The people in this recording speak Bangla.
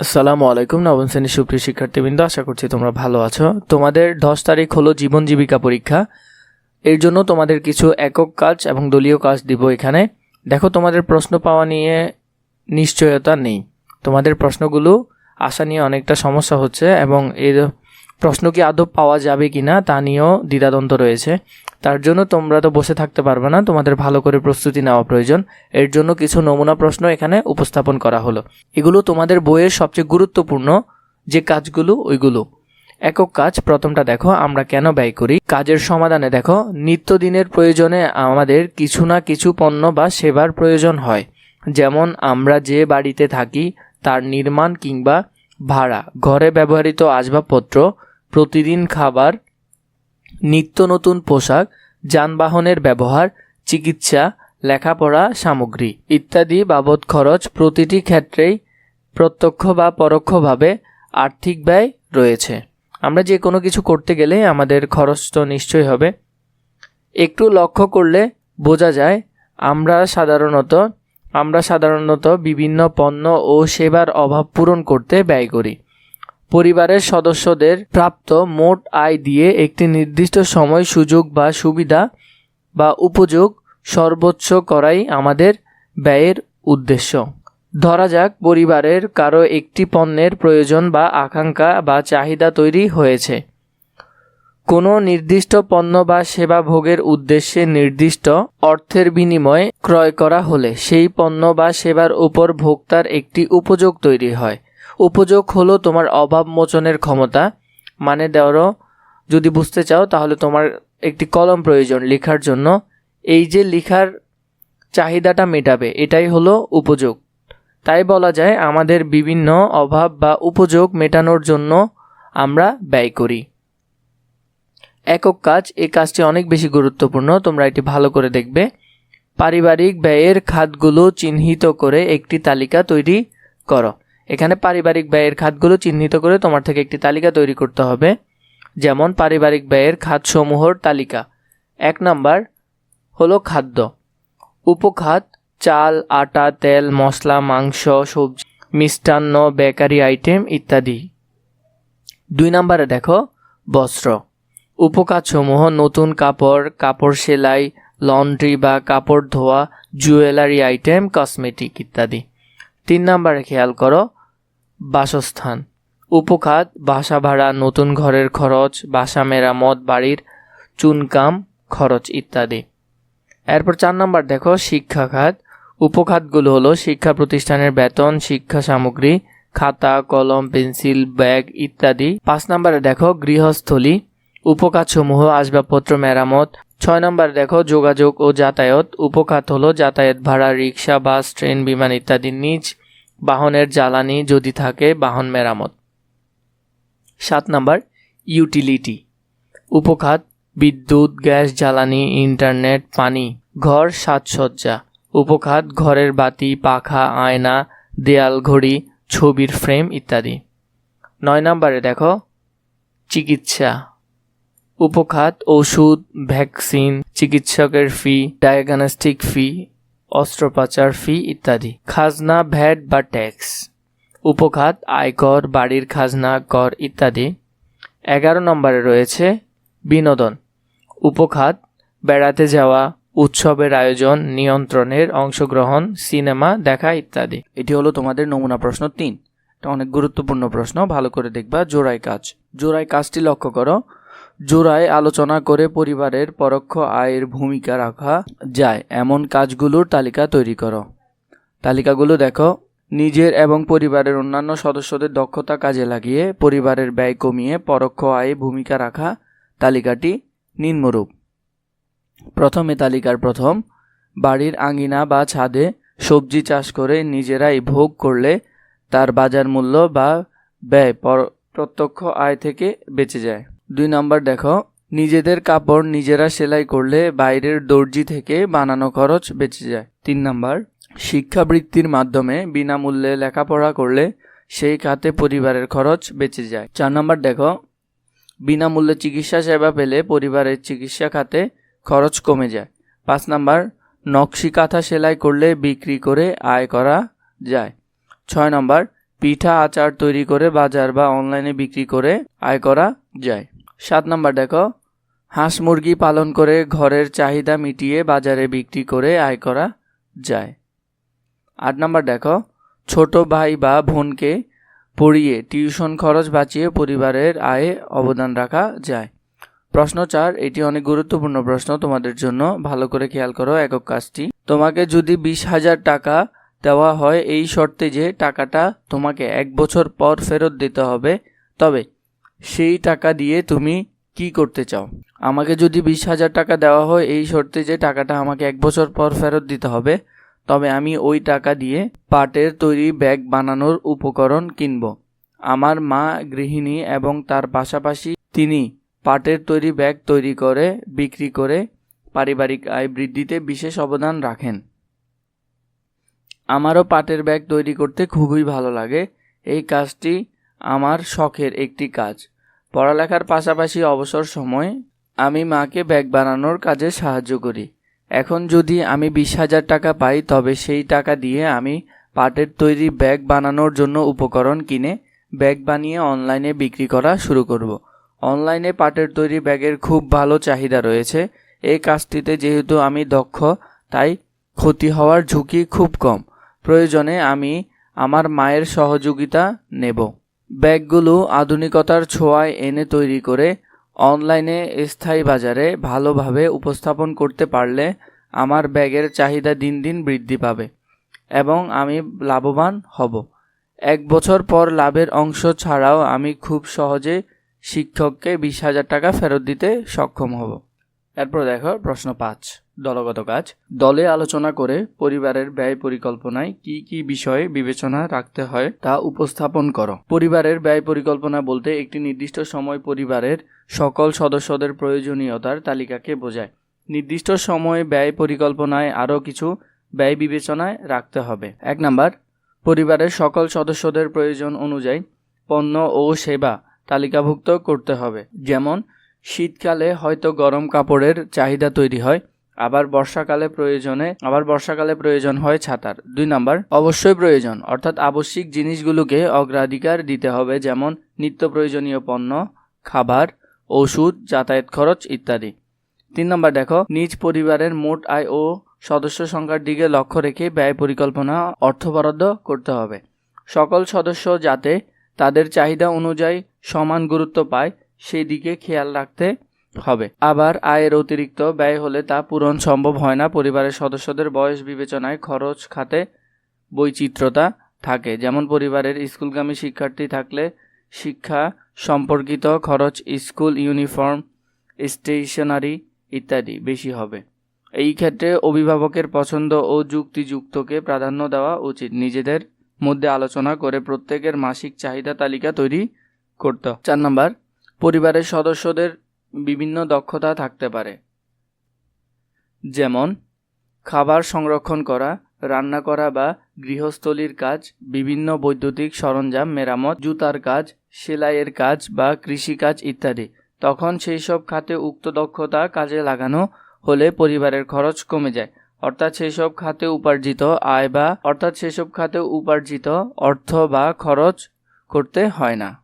আসসালামু আলাইকুম, নবম শ্রেণির সুপ্রিয় শিক্ষার্থীবৃন্দ, আশা করছি তোমরা ভালো আছো। তোমাদের দশ তারিখ হলো জীবন জীবিকা পরীক্ষা। এর জন্য তোমাদের কিছু একক কাজ এবং দলীয় কাজ দিব এখানে। দেখো, তোমাদের প্রশ্ন পাওয়া নিয়ে নিশ্চয়তা নেই। তোমাদের প্রশ্নগুলো আসা নিয়ে অনেকটা সমস্যা হচ্ছে এবং এর প্রশ্ন কি আদৌ পাওয়া যাবে কি না তা নিয়েও দ্বিধাদ্বন্দ্ব রয়েছে। তার জন্য তোমরা তো বসে থাকতে পারবে না, তোমাদের ভালো করে প্রস্তুতি নেওয়া প্রয়োজন। এর জন্য কিছু নমুনা প্রশ্ন এখানে উপস্থাপন করা হলো। এগুলো তোমাদের বইয়ের সবচেয়ে গুরুত্বপূর্ণ যে কাজগুলো, ওইগুলো। একক কাজ, প্রথমটা দেখো, আমরা কেন ব্যয় করি? কাজের সমাধানে দেখো, নিত্যদিনের প্রয়োজনে আমাদের কিছু না কিছু পণ্য বা সেবার প্রয়োজন হয়। যেমন আমরা যে বাড়িতে থাকি, তার নির্মাণ কিংবা ভাড়া, ঘরে ব্যবহৃত আসবাবপত্র প্রতিদিন খাবার, নিত্য নতুন পোশাক, যানবাহনের ব্যবহার, চিকিৎসা, লেখাপড়া, সামগ্রী ইত্যাদি বাবদ খরচ প্রতিটি ক্ষেত্রেই প্রত্যক্ষ বা পরোক্ষভাবে আর্থিক ব্যয় রয়েছে। আমরা যে কোনো কিছু করতে গেলে আমাদের খরচ তো নিশ্চয়ই হবে। একটু লক্ষ্য করলে বোঝা যায়, আমরা সাধারণত আমরা সাধারণত বিভিন্ন পণ্য ও সেবার অভাব পূরণ করতে ব্যয় করি। পরিবারের সদস্যদের প্রাপ্ত মোট আয় দিয়ে একটি নির্দিষ্ট সময় সুযোগ বা সুবিধা বা উপযোগ সর্বোচ্চ করাই আমাদের ব্যয়ের উদ্দেশ্য। ধরা যাক, পরিবারের কারও একটি পণ্যের প্রয়োজন বা আকাঙ্ক্ষা বা চাহিদা তৈরি হয়েছে। কোনো নির্দিষ্ট পণ্য বা সেবা ভোগের উদ্দেশ্যে নির্দিষ্ট অর্থের বিনিময়ে ক্রয় করা হলে সেই পণ্য বা সেবার উপর ভোক্তার একটি উপযোগ তৈরি হয়। উপযোগ হলো তোমার অভাব মোচনের ক্ষমতা। মানে দেওয়ারও যদি বুঝতে চাও, তাহলে তোমার একটি কলম প্রয়োজন লেখার জন্য। এই যে লেখার চাহিদাটা মেটাবে, এটাই হলো উপযোগ। তাই বলা যায়, আমাদের বিভিন্ন অভাব বা উপযোগ মেটানোর জন্য আমরা ব্যয় করি। একক কাজ এই কাজটি অনেক বেশি গুরুত্বপূর্ণ, তোমরা এটি ভালো করে দেখবে। পারিবারিক ব্যয়ের খাতগুলো চিহ্নিত করে একটি তালিকা তৈরি করো। এখানে পারিবারিক ব্যয়ের খাতগুলো চিহ্নিত করে তোমার থেকে একটি তালিকা তৈরি করতে হবে। যেমন পারিবারিক ব্যয়ের খাতসমূহর তালিকা। এক নাম্বার হলো খাদ্য। উপখাত, চাল, আটা, তেল, মশলা, মাংস, সবজি, মিষ্টান্ন, বেকারি আইটেম ইত্যাদি। দুই নম্বরে দেখো, বস্ত্র। উপখাতসমূহ নতুন কাপড় কাপড় সেলাই, লন্ড্রি বা কাপড় ধোয়া, জুয়েলারি আইটেম, কসমেটিক ইত্যাদি। তিন নম্বরে খেয়াল করো বাসস্থান। উপখাত, বাসা ভাড়া, নতুন ঘরের খরচ, বাসা মেরামত বাড়ির চুনকাম খরচ ইত্যাদি। এরপর চার নম্বর দেখো শিক্ষা খাত উপখাতগুলো হলো শিক্ষা প্রতিষ্ঠানের বেতন, শিক্ষা সামগ্রী, খাতা, কলম, পেন্সিল, ব্যাগ ইত্যাদি। পাঁচ নম্বরে দেখো, গৃহস্থলী। উপখাতসমূহ, আসবাবপত্র, মেরামত। ছয় নম্বরে দেখো, যোগাযোগ ও যাতায়াত। উপখাত হলো যাতায়াত ভাড়া, রিক্সা, বাস, ট্রেন, বিমান ইত্যাদি নিজ বাহনের জ্বালানি যদি থাকে, বাহন মেরামত। সাত নাম্বার ইউটিলিটি উপখাত, বিদ্যুৎ, গ্যাস, জ্বালানি ইন্টারনেট পানি, ঘর, সাজসজ্জা। উপখাত, ঘরের বাতি, পাখা, আয়না, দেয়াল, ঘড়ি, ছবির ফ্রেম ইত্যাদি। নয় নম্বরে দেখো, চিকিৎসা। উপখাত, ওষুধ ভ্যাকসিন চিকিৎসকের ফি ডায়াগনস্টিক ফি অস্ত্রোপচার ফি ইত্যাদি। খাজনা, ভ্যাট বা ট্যাক্স। উপখাত আয়কর, বাড়ির খাজনা, কর ইত্যাদি। এগারো নম্বরে রয়েছে বিনোদন। উপখাত বেড়াতে যাওয়া, উৎসবের আয়োজন, নিয়ন্ত্রণের অংশগ্রহণ, সিনেমা দেখা ইত্যাদি। এটি হলো তোমাদের নমুনা প্রশ্ন তিন। এটা অনেক গুরুত্বপূর্ণ প্রশ্ন, ভালো করে দেখবা জোড়াই কাজ। জোড়াই কাজটি লক্ষ্য করো। জোড়ায় আলোচনা করে পরিবারের পরোক্ষ আয়ের ভূমিকা রাখা যায়। এমন কাজগুলোর তালিকা তৈরি করো। তালিকাগুলো দেখো। নিজের এবং পরিবারের অন্যান্য সদস্যদের দক্ষতা কাজে লাগিয়ে পরিবারের ব্যয় কমিয়ে পরোক্ষ আয়ে ভূমিকা রাখা তালিকাটি নিম্নরূপ। প্রথমে তালিকার প্রথম, বাড়ির আঙ্গিনা বা ছাদে সবজি চাষ করে নিজেরাই ভোগ করলে তার বাজার মূল্য বা ব্যয় পর- প্রত্যক্ষ আয় থেকে বেঁচে যায়। দুই নম্বর দেখো, নিজেদের কাপড় নিজেরা সেলাই করলে বাইরের দর্জি থেকে বানানো খরচ বেঁচে যায়। তিন নম্বর, শিক্ষাবৃত্তির মাধ্যমে বিনামূল্যে লেখাপড়া করলে সেই খাতে পরিবারের খরচ বেঁচে যায়। চার নম্বর দেখো, বিনামূল্যে চিকিৎসা সেবা পেলে পরিবারের চিকিৎসা খাতে খরচ কমে যায়। পাঁচ নাম্বার, নকশি কাঁথা সেলাই করলে বিক্রি করে আয় করা যায়। ছয় নম্বর, পিঠা আচার তৈরি করে বাজার বা অনলাইনে বিক্রি করে আয় করা যায়। সাত নাম্বার দেখো। হাঁস মুরগি পালন করে ঘরের চাহিদা মিটিয়ে বাজারে বিক্রি করে আয় করা যায়। আট নাম্বার দেখো, ছোট ভাই বা বোনকে পড়িয়ে টিউশন খরচ বাঁচিয়ে পরিবারের আয়ে অবদান রাখা যায়। প্রশ্ন চার, এটি অনেক গুরুত্বপূর্ণ প্রশ্ন, তোমাদের জন্য ভালো করে খেয়াল করো একক কাজটি। তোমাকে যদি বিশ হাজার টাকা দেওয়া হয়, এই শর্তে যে টাকাটা তোমাকে এক বছর পর ফেরত দিতে হবে, তবে সেই টাকা দিয়ে তুমি কি করতে চাও? আমাকে যদি বিশ হাজার টাকা দেওয়া হয়, এই শর্তে যে টাকাটা আমাকে এক বছর পর ফেরত দিতে হবে, তবে আমি ওই টাকা দিয়ে পাটের তৈরি ব্যাগ বানানোর উপকরণ কিনব। আমার মা, গৃহিণী এবং তার পাশাপাশি তিনি পাটের তৈরি ব্যাগ তৈরি করে, বিক্রি করে পারিবারিক আয় বৃদ্ধিতে বিশেষ অবদান রাখেন। আমারও পাটের ব্যাগ তৈরি করতে খুবই ভালো লাগে। এই কাজটি আমার শখের একটি কাজ। পড়ালেখার পাশাপাশি অবসর সময়ে আমি মাকে ব্যাগ বানানোর কাজে সাহায্য করি। এখন যদি আমি বিশ হাজার টাকা পাই, তবে সেই টাকা দিয়ে আমি পাটের তৈরি ব্যাগ বানানোর জন্য উপকরণ কিনে ব্যাগ বানিয়ে অনলাইনে বিক্রি করা শুরু করব। অনলাইনে পাটের তৈরি ব্যাগের খুব ভালো চাহিদা রয়েছে। এই কাজটিতে যেহেতু আমি দক্ষ, তাই ক্ষতি হওয়ার ঝুঁকি খুব কম। প্রয়োজনে আমি আমার মায়ের সহযোগিতা নেব। ব্যাগগুলো আধুনিকতার ছোঁয়ায় এনে তৈরি করে অনলাইনে স্থায়ী বাজারে ভালোভাবে উপস্থাপন করতে পারলে আমার ব্যাগের চাহিদা দিন দিন বৃদ্ধি পাবে এবং আমি লাভবান হব। এক বছর পর লাভের অংশ ছাড়াও আমি খুব সহজে শিক্ষককে বিশ হাজার টাকা ফেরত দিতে সক্ষম হব। এরপর দেখো প্রশ্ন পাঁচ, দলগত কাজ। দলে আলোচনা করে পরিবারের ব্যয় পরিকল্পনায় কি কি বিষয়ে বিবেচনা রাখতে হয় তা উপস্থাপন করো। পরিবারের ব্যয় পরিকল্পনা বলতে একটি নির্দিষ্ট সময় পরিবারের সকল সদস্যদের প্রয়োজনীয়তার তালিকাকে বোঝায়। নির্দিষ্ট সময় ব্যয় পরিকল্পনায় আরও কিছু ব্যয় বিবেচনায় রাখতে হবে। এক নাম্বার, পরিবারের সকল সদস্যদের প্রয়োজন অনুযায়ী পণ্য ও সেবা তালিকাভুক্ত করতে হবে। যেমন শীতকালে হয়তো গরম কাপড়ের চাহিদা তৈরি হয়, আবার বর্ষাকালে প্রয়োজনে, আবার বর্ষাকালে প্রয়োজন হয় ছাতার। দুই নাম্বার, অবশ্যই প্রয়োজন, অর্থাৎ আবশ্যিক জিনিসগুলোকে অগ্রাধিকার দিতে হবে, যেমন নিত্য প্রয়োজনীয় পণ্য, খাবার, ওষুধ, যাতায়াত খরচ ইত্যাদি। তিন নম্বর, দেখো, নিজ পরিবারের মোট আয় ও সদস্য সংখ্যার দিকে লক্ষ্য রেখে ব্যয় পরিকল্পনা অর্থ বরাদ্দ করতে হবে। সকল সদস্য যাতে তাদের চাহিদা অনুযায়ী সমান গুরুত্ব পায় সেই দিকে খেয়াল রাখতে হবে। আবার আয়ের অতিরিক্ত ব্যয় হলে তা পূরণ সম্ভব হয় না। পরিবারের সদস্যদের বয়স বিবেচনায় খরচ খাতে বৈচিত্র্যতা থাকে। যেমন পরিবারের স্কুলগামী শিক্ষার্থী থাকলে শিক্ষা সম্পর্কিত খরচ, স্কুল ইউনিফর্ম, স্টেশনারি ইত্যাদি বেশি হবে। এই ক্ষেত্রে অভিভাবকের পছন্দ ও যুক্তিযুক্তকে প্রাধান্য দেওয়া উচিত। নিজেদের মধ্যে আলোচনা করে প্রত্যেকের মাসিক চাহিদা তালিকা তৈরি করতে চার নম্বর পরিবারের সদস্যদের বিভিন্ন দক্ষতা থাকতে পারে। যেমন, খাবার সংরক্ষণ করা, রান্না করা বা গৃহস্থলীর কাজ, বিভিন্ন বৈদ্যুতিক সরঞ্জাম, মেরামত, জুতার কাজ, সেলাইয়ের কাজ বা কৃষিকাজ ইত্যাদি। তখন সেই সব খাতে উক্ত দক্ষতা কাজে লাগানো হলে পরিবারের খরচ কমে যায়। অর্থাৎ সেসব খাতে উপার্জিত আয় বা অর্থাৎ সেসব খাতে উপার্জিত অর্থ বা খরচ করতে হয় না।